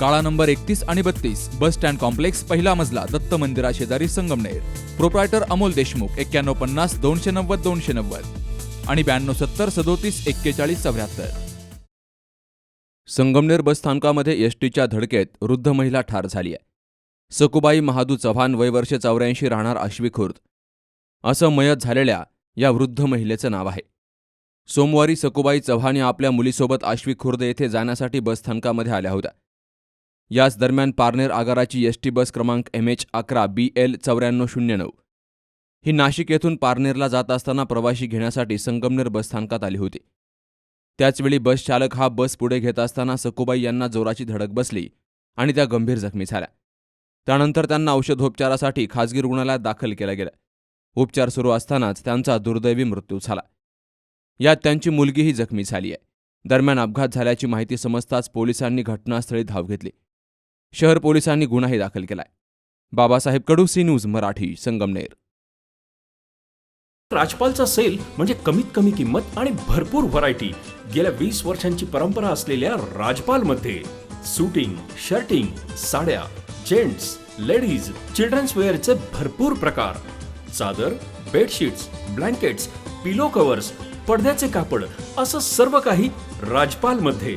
काळा नंबर एकतीस आणि बत्तीस बस स्टँड कॉम्प्लेक्स पहिला मजला दत्त मंदिरा शेजारी संगमनेर. प्रोप्रायटर अमोल देशमुख एक्क्याण्णव पन्नास दोनशे नव्वद दोनशे नव्वद. आणि ब्याण्णव सत्तर सदोतीस एक्केचाळीस चौऱ्याहत्तर. संगमनेर बसस्थानकामध्ये एस टीच्या धडकेत वृद्ध महिला ठार झाली आहे. सकुबाई महादू चव्हाण वय वर्ष चौऱ्याऐंशी राहणार आश्वी खुर्द. असं मयत झालेल्या या वृद्ध महिलेचं नाव आहे. सोमवारी सकुबाई चव्हाण या आपल्या मुलीसोबत आश्वी खुर्द येथे जाण्यासाठी बस स्थानकामध्ये आल्या होत्या. याच दरम्यान पारनेर आगाराची एस टी बस क्रमांक एम एच अकरा बी एल चौऱ्याण्णव शून्य नऊ. ही नाशिक येथून पारनेरला जात असताना प्रवाशी घेण्यासाठी संगमनेर बसस्थानकात आली होती. त्याचवेळी बस चालक हा बस पुढे घेत असताना सकुबाई यांना जोराची धडक बसली आणि त्या गंभीर जखमी झाल्या. त्यानंतर त्यांना औषधोपचारासाठी खाजगी रुग्णालयात दाखल केलं गेलं. उपचार सुरू असतानाच त्यांचा दुर्दैवी मृत्यू झाला. यात त्यांची मुलगीही जखमी झाली आहे. दरम्यान अपघात झाल्याची माहिती समजताच पोलिसांनी घटनास्थळी धाव घेतली. शहर पोलिसांनी गुन्हाही दाखल केलाय. Babasaheb Kadu C news Marathi Sangamner. राजपालचा sale म्हणजे कमीत कमी किंमत आणि भरपूर व्हरायटी. गेल्या वीस वर्षांची परंपरा असलेल्या राजपालमध्ये सुटिंग शर्टिंग साड्या जेंट्स लेडीज चिल्ड्रन्स वेअरचे भरपूर प्रकार. चादर बेडशीट्स ब्लँकेट्स पिलो कव्हर्स पडद्याचे कापड असं सर्व काही राजपालमध्ये.